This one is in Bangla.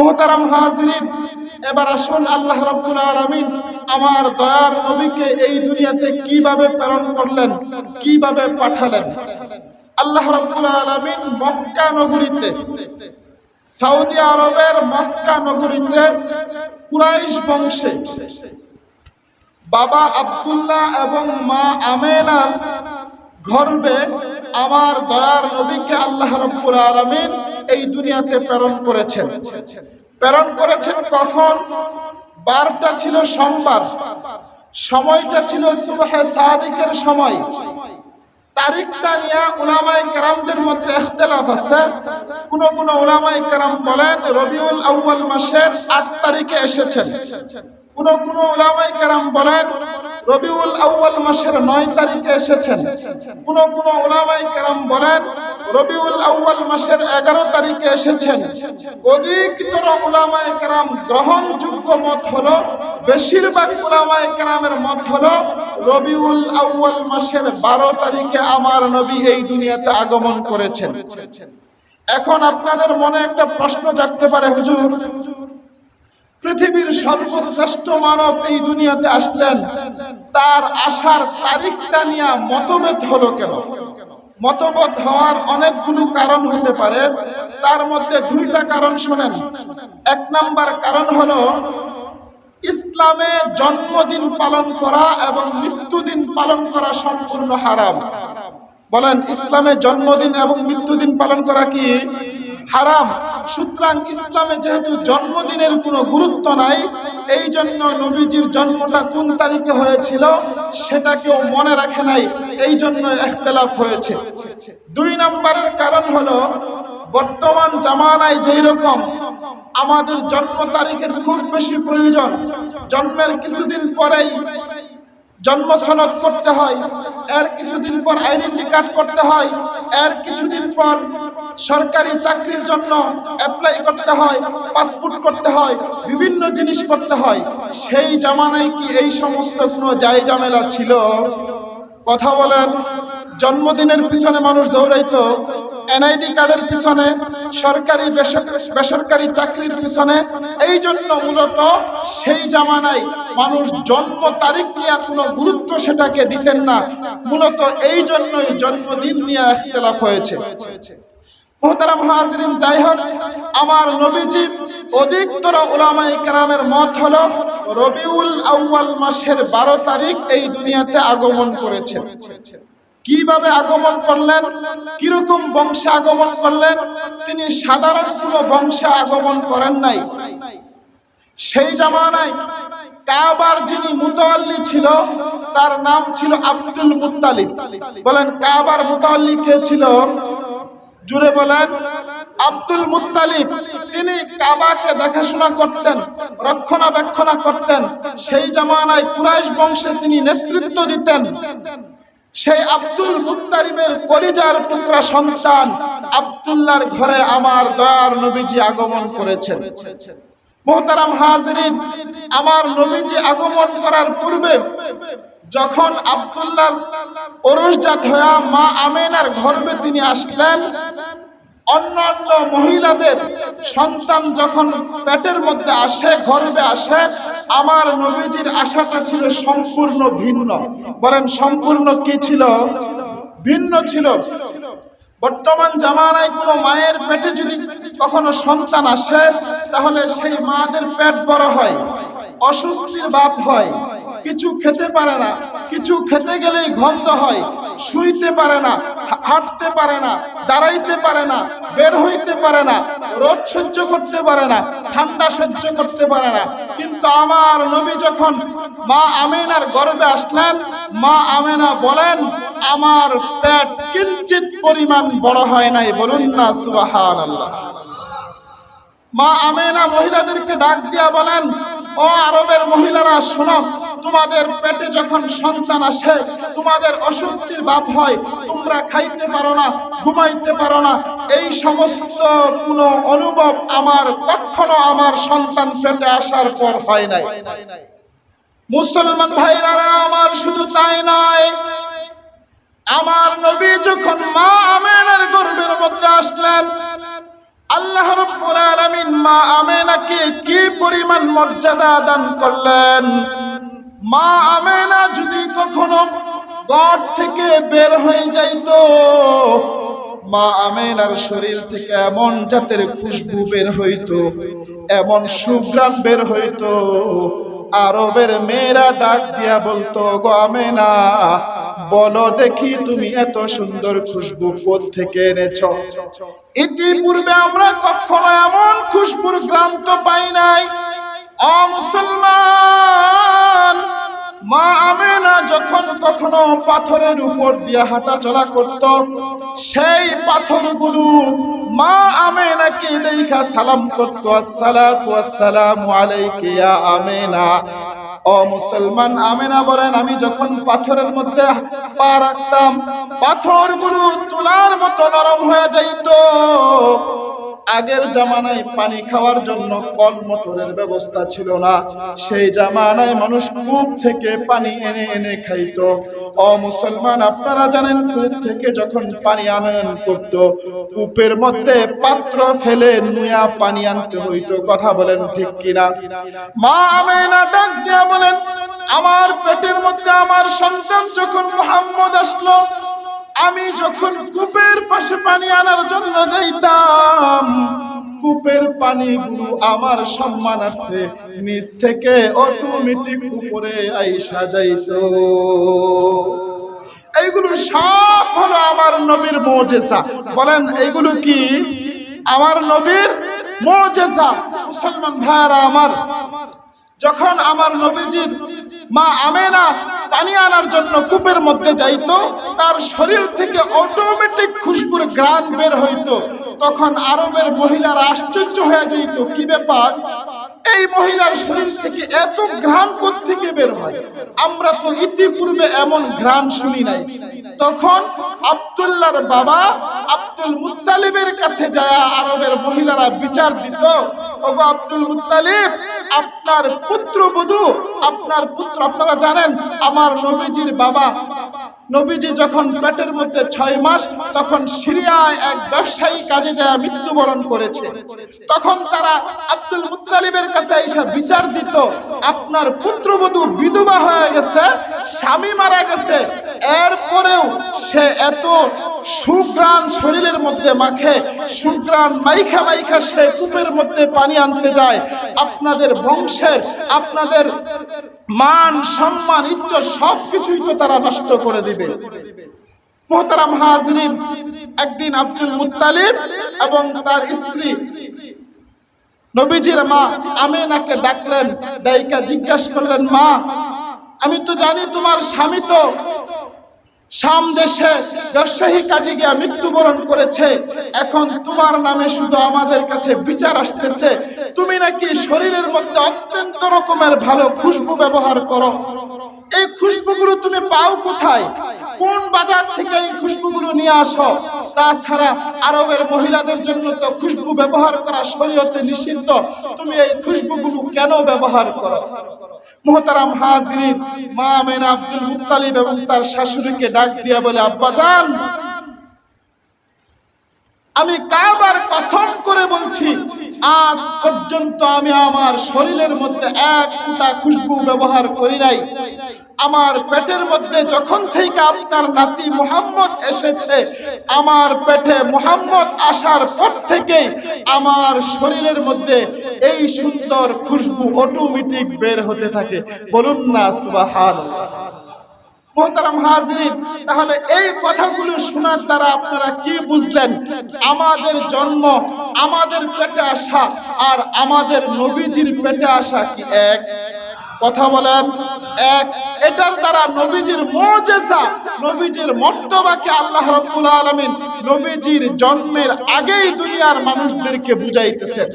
মোহতারাম হাজরিন, এবার আসুন আল্লাহ রাব্বুল আলামিন আমার দয়ার নবীকে এই দুনিয়াতে কীভাবে প্রেরণ করলেন, কীভাবে পাঠালেন? আল্লাহ রাব্বুল আলামিন মক্কা নগরীতে, সৌদি আরবের মক্কা নগরীতে কুরাইশ বংশে বাবা আব্দুল্লাহ এবং মা আমেনার গর্বে আমার দয়ার নবীকে আল্লাহ রব্বুল আলামিন এই দুনিয়াতে প্রেরণ করেছেন। প্রেরণ করেছেন কখন? বারটা ছিল সোমবার। সময়টা ছিল সুবহে সাদিকের সময়। তারিখটা নিয়ে উলামায়ে কেরামদের মধ্যে ইখতিলাফ আছে। কোন কোন উলামায়ে কেরাম বলেন, রবিউল আউয়াল মাসের 8 তারিখে এসেছেন। কোন কোন উলামায়ে কেরাম বলেন, রবিউল আউয়াল মাসের 9 তারিখে এসেছেন। কোন কোন উলামায়ে কেরাম বলেন, রবিউল আউয়াল মাসের 11 তারিখে এসেছেন। অধিকতর উলামায়ে কেরাম গ্রহণযোগ্য মত হলো, বেশিরভাগ উলামায়ে কেরামের মত হলো, রবিউল আউয়াল মাসের 12 তারিখে আমার নবী এই দুনিয়াতে আগমন করেছেন। এখন আপনাদের মনে একটা প্রশ্ন জাগতে পারে, হুজুর। পৃথিবীর সর্বশ্রেষ্ঠ মানব এই দুনিয়াতে আসলেন। তার আসার তারিখটা নিয়ে মতভেদ হলো কেন? মতভেদ হওয়ার অনেকগুলো কারণ হতে পারে। তার মধ্যে দুইটা কারণ শুনেন। এক নাম্বার কারণ হলো, ইসলামে জন্মদিন পালন করা এবং মৃত্যুদিন পালন করা সম্পূর্ণ হারাম। বলেন, ইসলামে জন্মদিন এবং মৃত্যুদিন পালন করা কি? হারাম। সুতরাং ইসলামে যেহেতু জন্মদিনের কোনো গুরুত্ব নাই, এই জন্য নবীজির জন্মটা কোন তারিখে হয়েছিল সেটা কেউ মনে রাখে নাই, এই জন্য এখতলাফ হয়েছে। দুই নম্বরের কারণ হলো, বর্তমান জামানায় যেই রকম আমাদের জন্ম তারিখের খুব বেশি প্রয়োজন, জন্মের কিছুদিন পরেই জন্ম সনদ করতে হয় এর কিছুদিন পর আইডেন্টি কার্ড করতে হয়। এর কিছুদিন পর সরকারি চাকরির জন্য অ্যাপ্লাই করতে হয় পাসপোর্ট করতে হয়, বিভিন্ন জিনিস করতে হয়। সেই জামানায় কি এই সমস্ত কোনো জায় ঝামেলা ছিল? কথা বলেন, জন্মদিনের পিছনে মানুষ দৌড়াইতো এনআইডি কার্ডের পিছনে সরকারি বেসরকারি চাকরির পিছনে। এই জন্য মূলত সেই জামানায় মানুষ জন্ম তারিখ নিয়ে কোনো গুরুত্ব সেটাকে দিতেন না। মূলত এই জন্যই জন্মদিন নিয়ে ইখতিলাফ হয়েছে। মোহতারাম হাজরিন যাই হোক, আমার নবীজি অধিকতর ওলামাই কেরামের মত হলো, রবিউল আউয়াল মাসের বারো তারিখ এই দুনিয়াতে আগমন করেছেন। কীভাবে আগমন করলেন? কীরকম বংশে আগমন করলেন? তিনি সাধারণ কোনো বংশে আগমন করেন নাই। সেই জামানায় কাবার যিনি মুতাল্লি ছিল, তার নাম ছিল আব্দুল মুত্তালিব। বলেন, কাবার মুতাল্লি কে ছিল? জুড়ে বলেন, আব্দুল মুত্তালিব। তিনি কাবাকে দেখাশোনা করতেন, রক্ষণাবেক্ষণা করতেন। সেই জামানায় কুরাইশ বংশে তিনি নেতৃত্ব দিতেন। সেই আব্দুল মুক্তারিবের কলিজার টুকরা সন্তান আবদুল্লার ঘরে আমার দয়ার নবীজি আগমন করেছেন। মোহতারাম হাজরিন, আমার নবীজি আগমন করার পূর্বে যখন আবদুল্লাহ অরুষজাত হয়ে মা আমেনার ঘরবে তিনি আসলেন অন্যান্য মহিলাদের সন্তান যখন পেটের মধ্যে আসে, গর্ভে আসে, আমার নবীজির আশাটা ছিল সম্পূর্ণ ভিন্ন। বলেন, সম্পূর্ণ কি ছিল? ভিন্ন ছিল। বর্তমান জামানায় কোনো মায়ের পেটে যদি কখনো সন্তান আসে, তাহলে সেই মাদের পেট বড় হয়, অস্বস্তির বাপ হয়। কিছু খেতে পারে না, কিছু খেতে গেলেই গন্ধ হয়, শুইতে পারে না হাঁটতে পারে না, দাঁড়াইতে পারে না, বের হইতে পারে না, রোদ সহ্য করতে পারে না, ঠান্ডা সহ্য করতে পারে না। কিন্তু আমার নবী যখন মা আমিনার গর্ভে আসলেন, মা আমিনা বলেন, আমার পেট কিঞ্চিত পরিমাণ বড় হয় নাই, বলুন না, সুবহানাল্লাহ। মা আমেনা মহিলাদেরকে ডাক দিয়া বলেন, ও আরবের মহিলারা, শোনো তোমাদের পেটে যখন সন্তান আসে, তোমাদের অস্বস্তির ভাব হয়, তোমরা খাইতে পারো না, ঘুমাইতে পারো না। এই সমস্ত কোনো অনুভব আমার, কখনো আমার সন্তান পেটে আসার পর হয় নাই। মুসলমান ভাইরা, আমার শুধু তাই নয়, আমার নবী যখন মা আমেনার গর্ভের মধ্যে আসলেন, আল্লাহ রাব্বুল আলামিন মা আমেনাকে কি পরিমাণ মর্যাদা দান করলেন? মা আমেনা যদি কখনো গড় থেকে বের হয়ে যাইতো, মা আমেনার শরীর থেকে এমন জাতের খুশবু বের হইতো, এমন সুগ্রাম বের হইতো। আরবের মেয়েরা ডাক দিয়া বলতো, গো আমেনা, বলো দেখি তুমি এত সুন্দর খুশবু কোথ থেকে এনেছ? ইতিপূর্বে আমরা কখনো এমন খুশবুর গ্রাম তো পাই নাই। মুসলমান, মা আমেনা যখন কখনো পাথরের উপর দিয়ে হাঁটা চলা করত, সেই পাথর পাথরগুলো মা আমেনাকে দেখা সালাম করত আসসালামু ইয়া আমেনা। ও মুসলমান আমেনা বলেন, আমি যখন পাথরের মধ্যে পা রাখতাম পাথর পাথরগুলো তুলার মতো নরম হয়ে যাইতো। আগের জামানায় পানি খাওয়ার জন্য কল মোটরের ব্যবস্থা ছিল না। সেই জামানায় মানুষ কূপ থেকে পানি এনে এনে খাইত। ও মুসলমান, আপনারা জানেন কূপ থেকে যখন পানি আনয়ন করত, কূপের মধ্যে পাত্র ফেলে নুয়া পানি আনতে হইতো। কথা বলেন ঠিক কিনা? মা আমেনা ডাক দিয়া বলেন, আমার পেটের মধ্যে আমার সন্তান যখন মোহাম্মদ আসলো আমি যখন কূপের পাশে পানি আনার জন্য যাইতাম, কূপের পানিগুলো আমার সম্মানার্থে নিচ থেকে অটোমেটিক উপরে আইসা যাইত। এইগুলো সব হলো আমার নবীর মোজেসা বলেন, এইগুলো কি? আমার নবীর মোজেসা মুসলমান ভাইয়ারা আমার, যখন আমার নবীজির মা আমেনা পানি আনার জন্য কূপের মধ্যে যাইত, তার শরীর থেকে অটোমেটিক খুশবুর গ্রান বের হইতো। তখন আরবের মহিলারা আশ্চর্য হয়ে যেত কি ব্যাপার? এই মহিলার শরীর থেকে এত ঘ্রাণ থেকে বের হয়? আমরা তো ইতিপূর্বে এমন ঘ্রাণ শুনি নাই। তখন আবদুল্লার বাবা আব্দুল মুত্তালিবের কাছে যায়, আরবের মহিলারা বিচার দিত। ওগো আব্দুল মুত্তালিব, আপনার পুত্রবধূ, আপনার পুত্র, আপনারা জানেন, আমার নবীজির বাবা। নবীজি যখন পেটের মধ্যে ছয় মাস, তখন সিরিয়ায় এক ব্যবসায়ী কাজে যায়, মৃত্যুবরণ করেছে। তখন তারা আব্দুল মুত্তালিবের কাছে এসে বিচার দিত, আপনার পুত্রবধূ বিধবা হয়ে গেছে, স্বামী মারা গেছে, এরপরেও সে এত সুগ্রাণ শরীরের মধ্যে মাখে, সুগ্রাণ মাইখা মাইখা সে কূপের মধ্যে পানি আনতে যায়। আপনাদের বংশের, আপনাদের মান, সম্মান, ইজ্জত সব কিছুই তো তারা নষ্ট করে দিবে। মোহতারাম হাজরিন একদিন আব্দুল মুত্তালিব এবং তার স্ত্রী নবীজির মা আমেনাকে ডাকলেন, ডাইকা জিজ্ঞাসা করলেন, মা, আমি তো জানি তোমার স্বামী তো শাম দেশে ব্যবসায়ী কাজে গিয়া মৃত্যুবরণ করেছে। এখন তোমার নামে শুধু আমাদের কাছে বিচার আসতেছে। তুমি নাকি শরীরের মধ্যে অত্যন্ত রকমের ভালো খুশবু ব্যবহার করো। এই খুশবুগুলো তুমি পাও কোথায়? কোন বাজার থেকে এই খুশবুগুলো নিয়ে আসো? তাছাড়া আরবের মহিলাদের জন্য তো খুশবু ব্যবহার করা শরীয়তে নিষিদ্ধ। তুমি এই খুশবুগুলো কেন ব্যবহার করো? মোহতারাম হাজরিন, মা আমেনা আব্দুল মুত্তালিব এবং তার শাশুড়িকে ডাক দিয়া বলে, আব্বা জান আমি কাবার কসম করে বলছি আজ পর্যন্ত আমি আমার শরীরের মধ্যে এক ফুটা খুশবু ব্যবহার করি নাই। আমার পেটের মধ্যে যখন থেকে আপনার নাতি মোহাম্মদ এসেছে, আমার পেটে মোহাম্মদ আসার পর থেকেই আমার শরীরের মধ্যে এই সুন্দর খুশবু অটোমেটিক বের হতে থাকে। বলুন না, সুবহানাল্লাহ। তাহলে এই কথাগুলো শোনার দ্বারা আপনারা কি বুঝলেন? আমাদের জন্ম, আমাদের পেটে আসা, আর আমাদের নবীজির পেটে আসা কি এক? কথা বলেন, এক। এটার দ্বারা নবীজির মোজেসা নবীজির মর্তবাকে আল্লাহ রাব্বুল আলমিন নবীজির জন্মের আগেই দুনিয়ার মানুষদেরকে বুঝাইতেছেন।